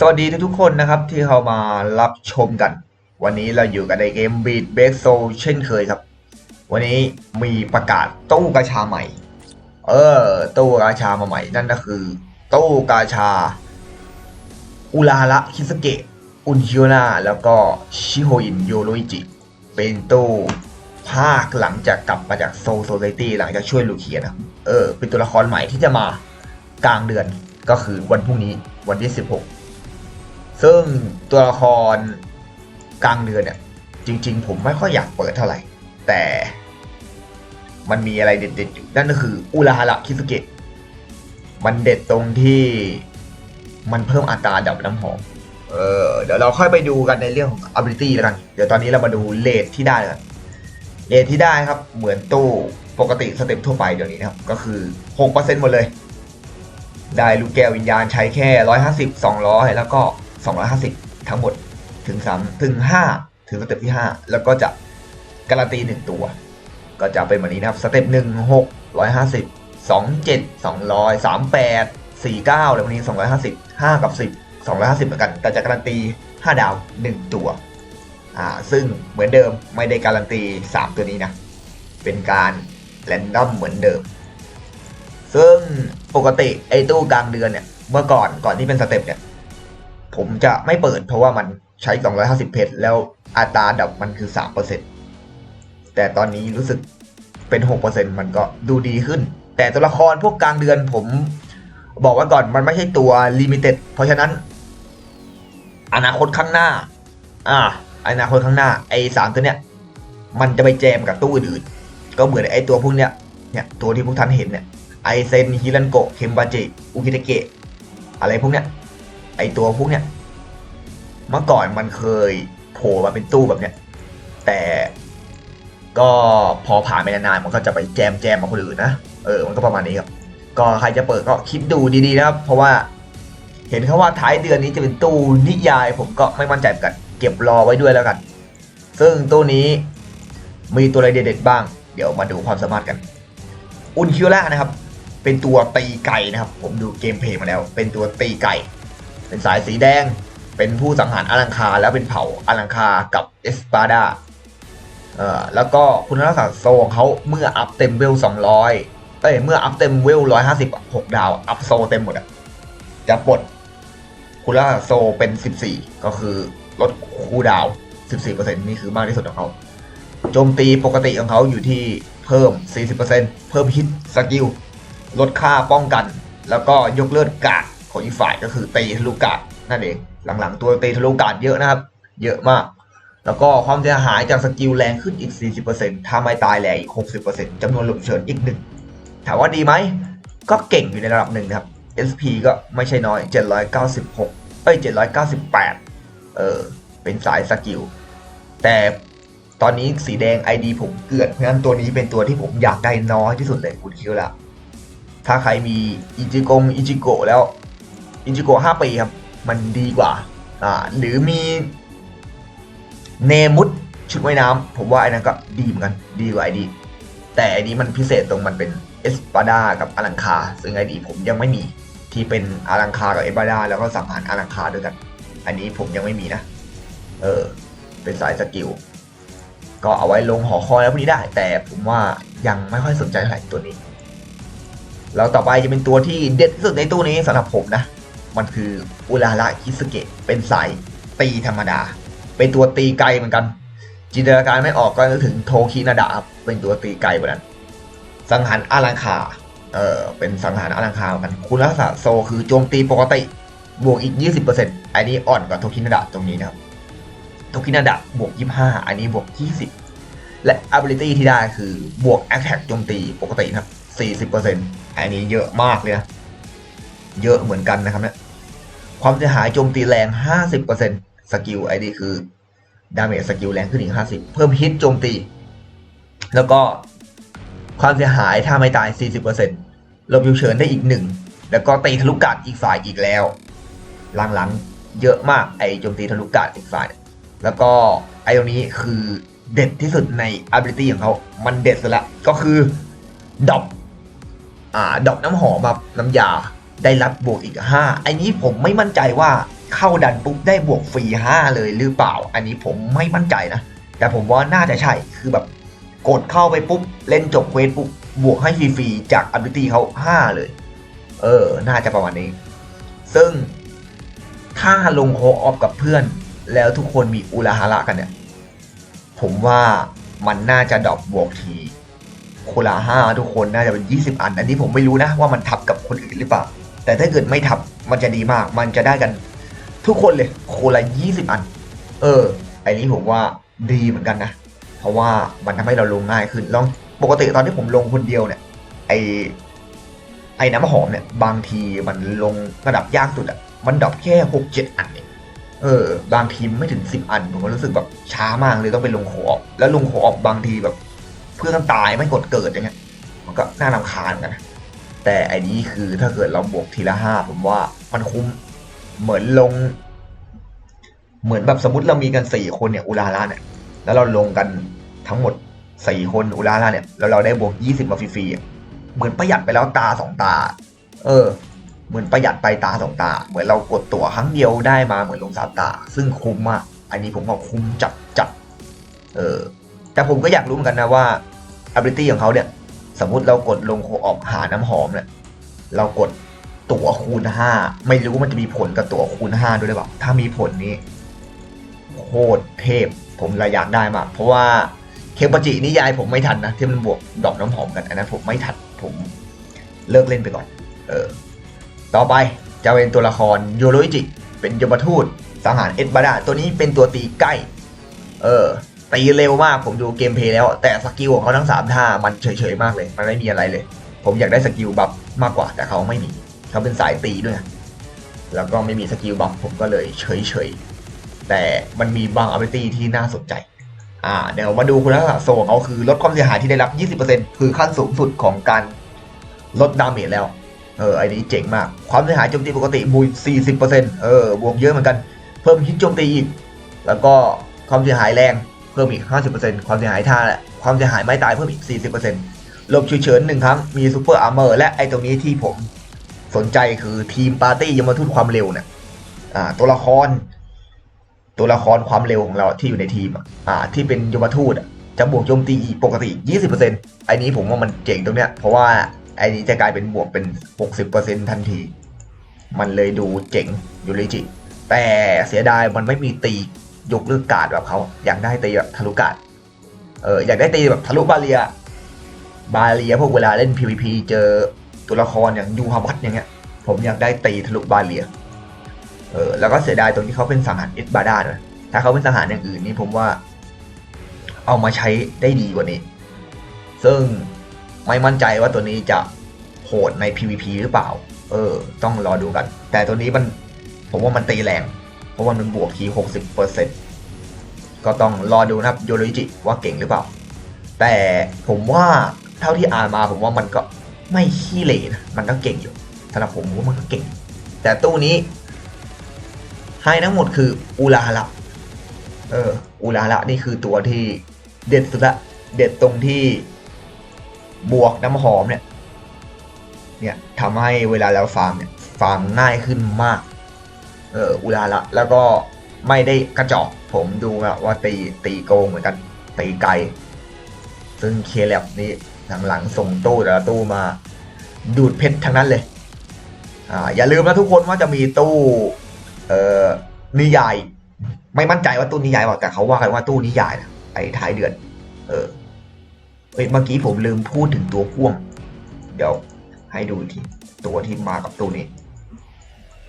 สวัสดีทุกๆคนนะครับที่เข้ามารับชมกัน วันนี้เราอยู่กันในเกม Beat b a s o เช่นเคยครับ วันนี้มีประกาศตู้กาชาใหม่ เออ ตู้กาชามาใหม่นั่นก็คือ ตู้กาชา อุราระคิสเกะอุนชิโอนาแล้วก็ชิโฮอินโยโรอิจิ เป็นตู้ภาคหลังจากกลับมาจากโซโซไซตี้หลังจากช่วยลูเคียนะครับเออ เป็นตัวละครใหม่ที่จะมากลางเดือนก็คือวันพรุ่งนี้วันที่ 16 ซึ่งตัวละครกลางเดือนเนี่ย จริง ๆ ผมไม่ค่อยอยากเปิดเท่าไหร่ แต่มันมีอะไรเด็ดๆอยู่นั่นก็คืออุราฮาระคิสุเกะมันเด็ดตรงที่มันเพิ่มอัตราดับน้ำหอม เออเดี๋ยวเราค่อยไปดูกันในเรื่องของ ability แล้วกัน เดี๋ยวตอนนี้เรามาดูเลทที่ได้กันเลทที่ได้ครับเหมือนตู้ปกติสเต็ปทั่วไปเดี๋ยวนี้นะครับ ก็คือ 6%หมดเลย ได้ลูกแก้ววิญญาณใช้แค่ 150 200 แล้วก็ 250 ทั้งหมดถึง3ถึง 5 ถึงสเต็ปที่ 5 แล้วก็จะการันตี 1 ตัว ก็จะเป็นแบบนี้นะครับสเต็ป1 6 150 2 7 200 3 8 4 9แล้ววันนี้ 250 5 กับ 10 250เหมือนกัน แต่จะการันตี 5 ดาว 1 ตัวอ่าซึ่งเหมือนเดิมไม่ได้การันตี 3 ตัวนี้นะ เป็นการแรนดอมเหมือนเดิม ซึ่งปกติไอ้ตู้กลางเดือนเนี่ย เมื่อก่อนก่อนที่เป็นสเต็ปเนี่ย ผมจะไม่เปิดเพราะว่ามันใช้ 250 เพชรแล้วอัตราดับมันคือ 3%แต่ตอนนี้รู้สึกเป็น 6%มันก็ดูดีขึ้น แต่ตัวละครพวกกลางเดือนผมบอกไว่าก่อนมันไม่ใช่ตัวลิมิเต็ดเพราะฉะนั้น อนาคตข้างหน้า อ่า อนาคตข้างหน้าไอ้สามตัวเนี้ยมันจะไปแจมกับตู้อื่นๆก็เหมือนไอ้ตัวพวกเนี้ยเนี่ยตัวที่พวกท่านเห็นเนี่ยไอเซนฮิรันโกะเคมบาจิอุคิเตเกะอะไรพวกเนี้ย ไอตัวพวกเนี้ยเมื่อก่อนมันเคยโผล่มาเป็นตู้แบบเนี้ย แต่ก็พอผ่านไปนานๆมันก็จะไปแจมแจมกับคนอื่นนะเออมันก็ประมาณนี้ครับ ก็ใครจะเปิดก็คิดดูดีๆนะครับ เพราะว่าเห็นเขาว่าท้ายเดือนนี้จะเป็นตู้นิยาย ผมก็ไม่มั่นใจกัน เก็บรอไว้ด้วยแล้วกัน ซึ่งตู้นี้มีตัวอะไรเด็ดๆบ้าง เดี๋ยวมาดูความสามารถกัน อุนคิวล่านะครับ เป็นตัวตีไก่นะครับ ผมดูเกมเพลย์มาแล้ว เป็นตัวตีไก่ เป็นสายสีแดง เป็นผู้สังหารอลังคา แล้วเป็นเผ่าอลังคากับเอสปาดาเอ่อแล้วก็คุณลักษณะโซของเขาเมื่ออัพเต็มเวล200เอ้ยเมื่ออัพเต็มเวล156 ดาว อัพโซเต็มหมดอะจะปลดคุณลักษณะโซเป็น 14 ก็คือลดคูลดาวน์14%นี่คือมากที่สุดของเขาโจมตีปกติของเขาอยู่ที่เพิ่ม 40%เพิ่มฮิตสกิลลดค่าป้องกัน แล้วก็ยกเลิกกาด ของอีกฝ่ายก็คือตีทะลุกาดนั่นเอง หลังๆ ตัวตีทะลุกาดเยอะนะครับ เยอะมาก แล้วก็ความเสียหายจากสกิลแรงขึ้นอีก 40%ถ้าไม่ตายแรงอีก 60%จำนวนหลุมเฉินอีกหนึ่งถามว่าดีไหม ก็เก่งอยู่ในระดับหนึ่งครับ SP ก็ไม่ใช่น้อย 796 เอ้ย 798 เออ เป็นสายสกิล แต่ตอนนี้สีแดง ID ผมเกลื่อน เพราะฉะนั้นตัวนี้เป็นตัวที่ผมอยากได้น้อยที่สุดเลยคุณคิวละถ้าใครมีอิจิกงอิจิโกะแล้ว อิจิโกะ5ปีครับ มันดีกว่าอ่า หรือมีเนมุดชุดว่ายน้ำผมว่าไอ้นั้นก็ดีเหมือนกัน ดีกว่าไอดี แต่อันนี้มันพิเศษตรงมันเป็นเอสปาดากับอลังคา ซึ่งไอดีผมยังไม่มีที่เป็นอลังคากับเอสปาดาแล้วก็สังหารอลังคาด้วยกัน อันนี้ผมยังไม่มีนะ เออ เป็นสายสกิลก็เอาไว้ลงหอคอยแล้วพวกนี้ได้ แต่ผมว่ายังไม่ค่อยสนใจเท่าไหร่ตัวนี้ แล้วต่อไปจะเป็นตัวที่เด็ดที่สุดในตู้นี้สำหรับผมนะ มันคืออุราระคิสเกะเป็นสายตีธรรมดา เป็นตัวตีไกลเหมือนกัน จินตนาการไม่ออกก็นึกถึงโทคินาดะครับเป็นตัวตีไกลเหมือนกันสังหารอารังคาเออเป็นสังหารอารังคาเหมือนกัน คุณลักษณะโซคือโจมตีปกติบวกอีก 20%อันนี้อ่อนกว่าโทคินาดะตรงนี้นะครับโทคินาดะบวก 25 อันนี้บวก 20 และ ability ที่ได้คือบวก attack โจมตีปกตินะครับ40%อันนี้เยอะมากเลยนะ เยอะเหมือนกันนะครับเนี่ยความเสียหายโจมตีแรง 50%สกิลไอดีคือดาเมจสกิลแรงขึ้นอีก 50 เพิ่มฮิตโจมตี แล้วก็ความเสียหายถ้าไม่ตาย 40%ลบยูเฉินได้อีกหนึ่งแล้วก็ตีทะลุกาดอีกฝ่ายอีกแล้ว หลังๆ เยอะมากไอโจมตีทะลุกาดอีกฝ่าย แล้วก็ไอตรงนี้คือเด็ดที่สุดใน ability ของเขามันเด็ดสุดละ ก็คือดอกอ่าดอกน้ำหอมแบบน้ำยา ได้รับบวกอีก 5อ้นี้ผมไม่มั่นใจว่าเข้าดันปุ๊บได้บวกฟรีห้าเลยหรือเปล่า อันนี้ผมไม่มั่นใจนะ แต่ผมว่าน่าจะใช่คือแบบกดเข้าไปปุ๊บ เล่นจบเควสปุ๊บบวกให้ฟรีๆจากอับิตี้เขาห้าเลย เออ น่าจะประมาณนี้ ซึ่งถ้าลงโคออฟกับเพื่อน แล้วทุกคนมีอุลาฮาระกันเนี่ย ผมว่ามันน่าจะดรอปบวกทีโคลาห้าทุกคนน่าจะเป็น 20 อัน อันนี้ผมไม่รู้นะว่ามันทับกับคนอื่นหรือเปล่า แต่ถ้าเกิดไม่ทับมันจะดีมาก มันจะได้กัน ทุกคนเลยโคละ20อัน เออไอ้นี้ผมว่าดีเหมือนกันนะ เพราะว่ามันทำให้เราลงง่ายขึ้นลองปกติตอนที่ผมลงคนเดียวเนี่ย ไอไอ้น้ำหอมเนี่ย บางทีมันลงระดับยากสุดอะมันดรอปแค่หกเจ็ดอันเองเออ บางทีไม่ถึงสิบอัน ผมก็รู้สึกแบบช้ามากเลยต้องไปลงโคออฟแล้วลงโคออฟบางทีแบบ เพื่อนตายไม่กดเกิดอย่างเงี้ยมันก็น่ารำคาญกันนะ แต่ไอ้นี้คือถ้าเกิดเราบวกทีละห้าผมว่ามันคุ้มเหมือนลง เหมือนแบบสมมติเรามีกันสี่คนเนี่ยอุลาล่าเนี่ย แล้วเราลงกันทั้งหมดสี่คนอุลาล่าเนี่ยแล้วเราได้บวกยี่สิบมาฟรีๆอะเหมือนประหยัดไปแล้วตาสองตา เออ เหมือนประหยัดไปตาสองตา เหมือนเรากดตั๋วครั้งเดียวได้มาเหมือนลงสามตา ซึ่งคุ้มมากอันนี้ผมว่าคุ้มจัดจัดเออแต่ผมก็อยากรู้เหมือนกันนะว่า ability ของเขาเนี่ย สมมุติเรากดลงโคออกหาน้ำหอมเนี่ยเรากดตั๋วคูณห้าไม่รู้มันจะมีผลกับตั๋วคูณห้าด้วยหรือเปล่าถ้ามีผลนี้โคตรเทพผมเลยอยากได้มาก เพราะว่าเคปจินิยายผมไม่ทันนะที่มันบวกดอกน้ำหอมกันอันนั้นผมไม่ทันผมเลิกเล่นไปก่อน เออ ต่อไปจะเป็นตัวละครโยโรอิจิ เป็นยมทูตสังหารเอ็ดบาดาตัวนี้เป็นตัวตีใกล้ เออ ตีเร็วมากผมดูเกมเพลย์แล้ว แต่สกิลของเขาทั้งสามท่ามันเฉยๆมากเลย มันไม่มีอะไรเลย ผมอยากได้สกิลบัฟมากกว่าแต่เขาไม่มีเขาเป็นสายตีด้วย แล้วก็ไม่มีสกิลบัฟผมก็เลยเฉยๆ แต่มันมีบางอัลเบตี้ที่น่าสนใจ อ่าเดี๋ยวมาดูคุณลักษณะโซของเขาคือลดความเสียหายที่ได้รับ 20%คือขั้นสูงสุดของการลดดาเมจแล้ว เออไอ้นี้เจ๋งมาก ความเสียหายโจมตีปกติบวก40%เออบวกเยอะเหมือนกัน เพิ่มฮิตโจมตีอีก แล้วก็ความเสียหายแรง พิ่มอีก 50%ความเสียหายท่าและความเสียหายไม่ตายเพิ่มอีก 40%หลบฉุกเฉินหนึ่งครั้งมีซูเปอร์อาร์เมอร์และไอตรงนี้ที่ผมสนใจคือทีมปาร์ตี้ยมทูตความเร็วเนี่ยอ่าตัวละคร ตัวละครความเร็วของเราที่อยู่ในทีมอ่าที่เป็นยมทูตจะบวกโจมตีปกติ 20%ไอ้นี้ผมว่ามันเจ๋งตรงเนี้ย เพราะว่าไอ้นี้จะกลายเป็นบวกเป็น 60%ทันที มันเลยดูเจ๋งยูริจิ แต่เสียดายมันไม่มีตี ยกเลิกการ์ดแบบเขาอยากได้ตีแบบทะลุการ์ดเอออยากได้ตีแบบทะลุบาเรีย บาเรียพวกเวลาเล่น PVP เจอตัวละครอย่างยูฮาวัตอย่างเงี้ย ผมอยากได้ตีทะลุบาเรียเออแล้วก็เสียดายตรงที่เขาเป็นสังหารเอ็ดบาดาด้วยถ้าเขาเป็นสังหารอย่างอื่นนี่ผมว่า เอามาใช้ได้ดีกว่านี้ ซึ่งไม่มั่นใจว่าตัวนี้จะโหดใน PVP หรือเปล่า เออ ต้องรอดูกัน แต่ตัวนี้มัน ผมว่ามันตีแรง ราะว่ามันบวกที60%ก็ต้องรอดูนะครับโยโรจิว่าเก่งหรือเปล่า แต่ผมว่าเท่าที่อ่านมาผมว่ามันก็ไม่ขี้เหร่นะมันก็เก่งอยู่สำหรับผมผมว่ามันก็เก่ง แต่ตู้นี้ ให้ทั้งหมดคืออูลาฮาระเอออูลาฮาระนี่คือตัวที่เด็ดสุดละเด็ดตรงที่บวกน้ำหอมเนี่ยเนี่ยทำให้เวลาเราฟาร์มเนี่ยฟาร์มง่ายขึ้นมาก เอออุลาละแล้วก็ไม่ได้กระจอกผมดูว่าตีตีโกงเหมือนกันตีไกล ซึ่งเคแลบนี่หลังๆส่งตู้แต่ละตู้มา ดูดเพชรทั้งนั้นเลยอ่าอย่าลืมนะทุกคนว่าจะมีตู้เอ่อนิยาย ไม่มั่นใจว่าตู้นิยายบอกแต่เขาว่ากันว่าตู้นิยายนะไอ้ท้ายเดือน เออเอ้ยเมื่อกี้ผมลืมพูดถึงตัวพ่วง เดี๋ยวให้ดูอีกทีตัวที่มากับตู้นี้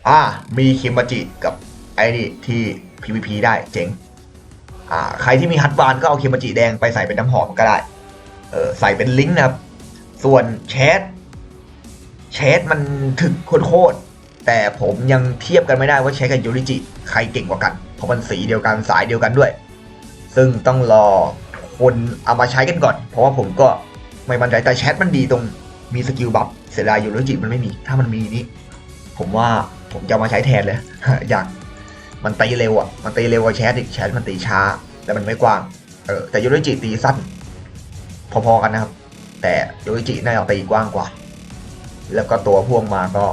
อ่า มีคิมบจิกับไอ้นี่ที่ PVP ได้เจ๋ง อ่า ใครที่มีฮัตบานก็เอาคิมบจิแดงไปใส่เป็นน้ำหอมก็ได้ เออใส่เป็นลิงก์นะครับ ส่วนแชท แชทมันถึกโคตรแต่ผมยังเทียบกันไม่ได้ว่าแชทกับยูริจิ ใครเก่งกว่ากัน เพราะมันสีเดียวกันสายเดียวกันด้วย ซึ่งต้องรอคนเอามาใช้กันก่อน เพราะว่าผมก็ไม่มั่นใจแต่แชทมันดีตรงมีสกิลบัฟเสียดายยูริจิมันไม่มี ถ้ามันมีนี่ผมว่า ผมจะมาใช้แทนเลย อยากมันตีเร็วอะ มันตีเร็วกว่าแชทอีกแชทมันตีช้า แต่มันไม่กว้าง เออแต่ยูริจิตีสั้น พอๆกันนะครับ แต่ยูริจิน่าจะตีกว้างกว่า แล้วก็ตัวพ่วงมาก็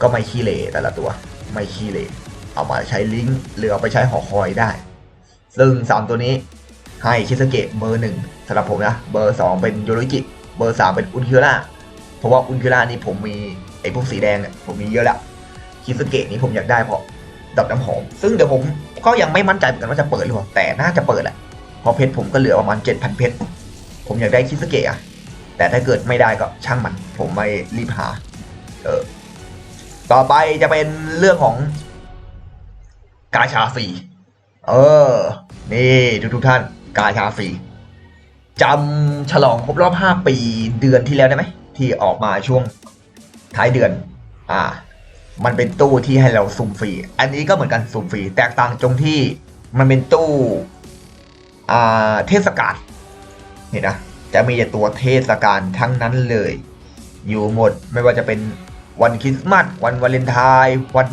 ก็ไม่ขี้เหร่แต่ละตัว ไม่ขี้เหร่เอามาใช้ลิงก์หรือเอาไปใช้หอคอยได้ ซึ่งสามตัวนี้ให้คิสเกะเบอร์หนึ่งสำหรับผมนะ เบอร์สองเป็นยโรกิเบอร์สามเป็นอุนคิร่าเพราะว่าอุนคิร่านี่ผมมี ไอ้พวกสีแดงเนี่ยผมมีเยอะแล้วคิสเกะนี่ผมอยากได้เพราะดอกน้ำหอม ซึ่งเดี๋ยวผมก็ยังไม่มั่นใจเหมือนกันว่าจะเปิดหรือเปล่าแต่น่าจะเปิดแหละเพราะเพชรผมก็เหลือประมาณ7,000เพชรผมอยากได้คิสเกะอะแต่ถ้าเกิดไม่ได้ก็ช่างมัน ผมไม่รีบหา เออ ต่อไปจะเป็นเรื่องของ กาชาฟีเออ นี่ทุกทุกท่าน กาชาฟีจำฉลองครบรอบ 5 ปีเดือนที่แล้วได้ไหม ที่ออกมาช่วง ท้ายเดือน อ่า มันเป็นตู้ที่ให้เราสุ่มฟรี อันนี้ก็เหมือนกันสุ่มฟรี แตกต่างตรงที่มันเป็นตู้ อ่า เทศกาลนี่นะ จะมีแต่ตัวเทศกาลทั้งนั้นเลย อยู่หมด ไม่ว่าจะเป็นวันคริสต์มาส วันวาเลนไทน์ วัน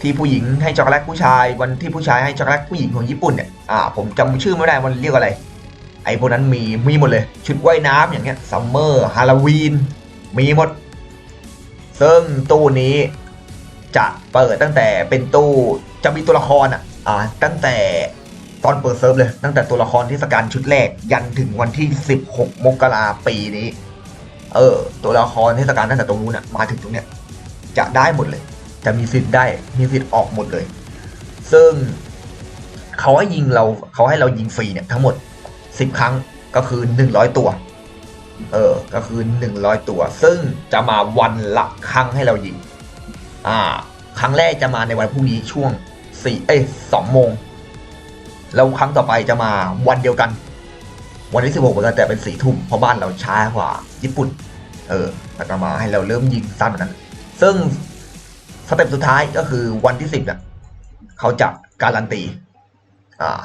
ที่ผู้หญิงให้ช็อกโกแลตผู้ชาย วันที่ผู้ชายให้ช็อกโกแลตผู้หญิงของญี่ปุ่นเนี่ย อ่า ผมจำชื่อไม่ได้ มันเรียกอะไร ไอ้พวกนั้นมี มีหมดเลย ชุดว่ายน้ำอย่างเงี้ย ซัมเมอร์ ฮาโลวีน มีหมด ซึ่งตู้นี้จะเปิดตั้งแต่เป็นตู้จะมีตัวละครอะอ่าตั้งแต่ตอนเปิดเซิร์ฟเลย ตั้งแต่ตัวละครเทศกาลชุดแรก ยันถึงวันที่ 16 มกราปีนี้ เออ ตัวละครเทศกาลตั้งแต่ตรงนู้นอะมาถึงตรงเนี้ยจะได้หมดเลย จะมีสิทธิ์ได้มีสิทธิ์ออกหมดเลย ซึ่งเขาให้ยิงเราเขาให้เรายิงฟรีเนี่ยทั้งหมด 10 ครั้งก็คือ 100 ตัว เออ ก็คือ 100 ตัว ซึ่งจะมาวันละครั้งให้เรายิง อ่า ครั้งแรกจะมาในวันพรุ่งนี้ช่วง4เอ้ย2โมง แล้วครั้งต่อไปจะมาวันเดียวกัน วันที่16เหมือนกันแต่เป็นสี่ทุ่มเพราะบ้านเราช้ากว่า ญี่ปุ่น เออแล้วก็มาให้เราเริ่มยิงสั้นแบบนั้น ซึ่งสเต็ปสุดท้ายก็คือวันที่สิบเนี่ยเขาจะการันตี อ่า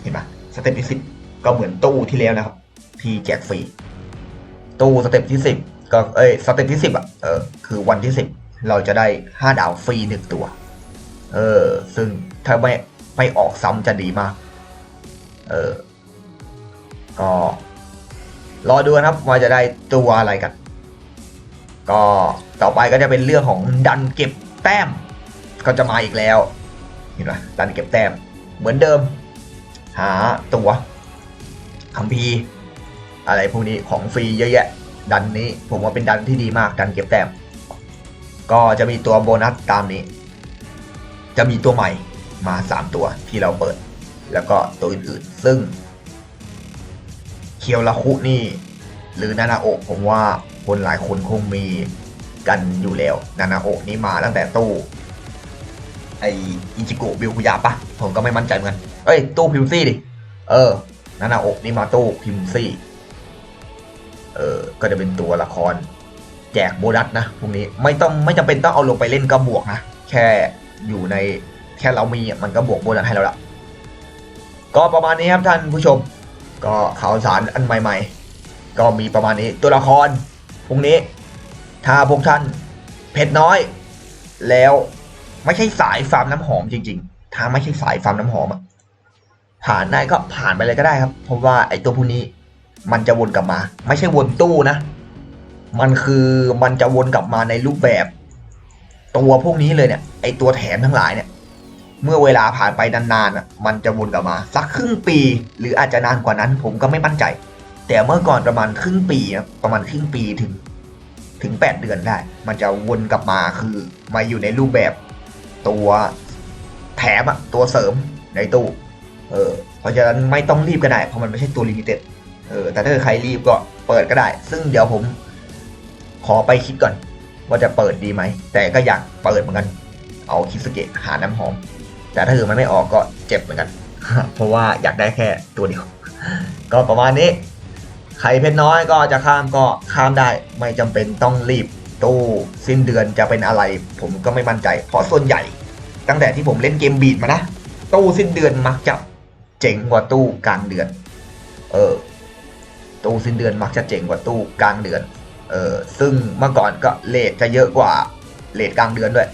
เห็นไหมสเต็ปที่สิบก็เหมือนตู้ที่แล้วนะครับ ที่แจกฟรี ตู้สเต็ปที่สิบก็เอ้ยสเต็ปที่สิบอะเออคือวันที่สิบเราจะได้ห้าดาวฟรีหนึ่งตัว เออ ซึ่งถ้าไม่ไม่ออกซ้ำจะดีมาก เออ ก็ รอดูนะครับว่าจะได้ตัวอะไรกัน ก็ต่อไปก็จะเป็นเรื่องของดันเก็บแต้ม ก็จะมาอีกแล้ว เห็นไหมดันเก็บแต้ม เหมือนเดิม หาตัวคัมภี อะไรพวกนี้ของฟรีเยอะแยะ ดันนี้ผมว่าเป็นดันที่ดีมากดันเก็บแต้ม ก็จะมีตัวโบนัสตามนี้ จะมีตัวใหม่มา 3 ตัวที่เราเปิด แล้วก็ตัวอื่นๆ ซึ่ง เคียวลาคุนี่ หรือนานาโอผมว่าคนหลายคนคงมีกันอยู่แล้ว นานาโอนี่มาตั้งแต่ตู้ไออิจิโกะบิวคุยะปะผมก็ไม่มั่นใจเหมือนกัน เอ้ยตู้พิมซี่ดิ เออ นานาโอนี่มาตู้พิมซี่ เออก็จะเป็นตัวละครแจกโบนัสนะพวกนี้ไม่ต้องไม่จำเป็นต้องเอาลงไปเล่นก็บวกนะแค่อยู่ในแค่เรามีมันก็บวกโบนัสให้เราละก็ประมาณนี้ครับท่านผู้ชม ก็ข่าวสารอันใหม่ๆ ก็มีประมาณนี้ตัวละครพวกนี้ ถ้าพวกท่านเพชรน้อย แล้วไม่ใช่สายฟาร์มน้ำหอมจริง ๆ ถ้าไม่ใช่สายฟาร์มน้ำหอมอะผ่านได้ก็ผ่านไปเลยก็ได้ครับ เพราะว่าไอ้ตัวพวกนี้ มันจะวนกลับมา ไม่ใช่วนตู้นะ มันคือมันจะวนกลับมาในรูปแบบ ตัวพวกนี้เลยเนี่ยไอตัวแถมทั้งหลายเนี่ย เมื่อเวลาผ่านไปนานๆมันจะวนกลับมา สักครึ่งปี หรืออาจจะนานกว่านั้น ผมก็ไม่มั่นใจ แต่เมื่อก่อนประมาณครึ่งปีประมาณครึ่งปีถึง ถึงแปดเดือนได้ มันจะวนกลับมาคือมาอยู่ในรูปแบบตัวแถมอะตัวเสริมในตู้ เออ เพราะฉะนั้นไม่ต้องรีบก็ได้ เพราะมันไม่ใช่ตัวลิมิเต็ด เออแต่ถ้าใครรีบก็เปิดก็ได้ ซึ่งเดี๋ยวผมขอไปคิดก่อน ว่าจะเปิดดีไหม แต่ก็อยากเปิดเหมือนกัน เอาคิสเกะหาน้ำหอม แต่ถ้าเกิดมันไม่ออกก็เจ็บเหมือนกัน เพราะว่าอยากได้แค่ตัวเดียว ก็ประมาณนี้ใครเพชรน้อยก็จะข้ามก็ข้ามได้ไม่จำเป็นต้องรีบตู้สิ้นเดือนจะเป็นอะไร ผมก็ไม่มั่นใจเพราะส่วนใหญ่ ตั้งแต่ที่ผมเล่นเกมบีดมานะตู้สิ้นเดือนมักจะเจ๋งกว่าตู้กลางเดือน เออ ตู้สิ้นเดือนมักจะเจ๋งกว่าตู้กลางเดือน เออซึ่งเมื่อก่อนก็เลทจะเยอะกว่าเลทกลางเดือนด้วย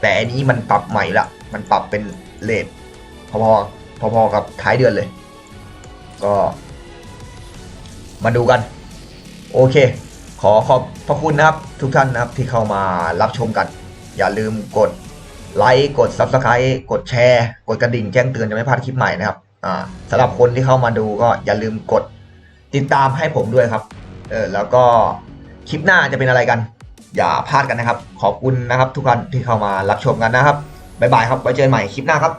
แต่อันนี้มันปรับใหม่ละ มันปรับเป็นเลทพอๆพอๆกับท้ายเดือนเลย ก็ มาดูกัน โอเค ขอขอบพระคุณนะครับ ทุกท่านนะครับที่เข้ามารับชมกัน อย่าลืมกดไลค์กด Subscribe กดแชร์ กดกระดิ่งแจ้งเตือนจะไม่พลาดคลิปใหม่นะครับอ่าสำหรับคนที่เข้ามาดูก็อย่าลืมกด ติดตามให้ผมด้วยครับ เออแล้วก็คลิปหน้าจะเป็นอะไรกัน อย่าพลาดกันนะครับ ขอบคุณนะครับ ทุกท่านที่เข้ามารับชมกันนะครับบ๊ายบายครับไว้เจอกันใหม่คลิปหน้าครับ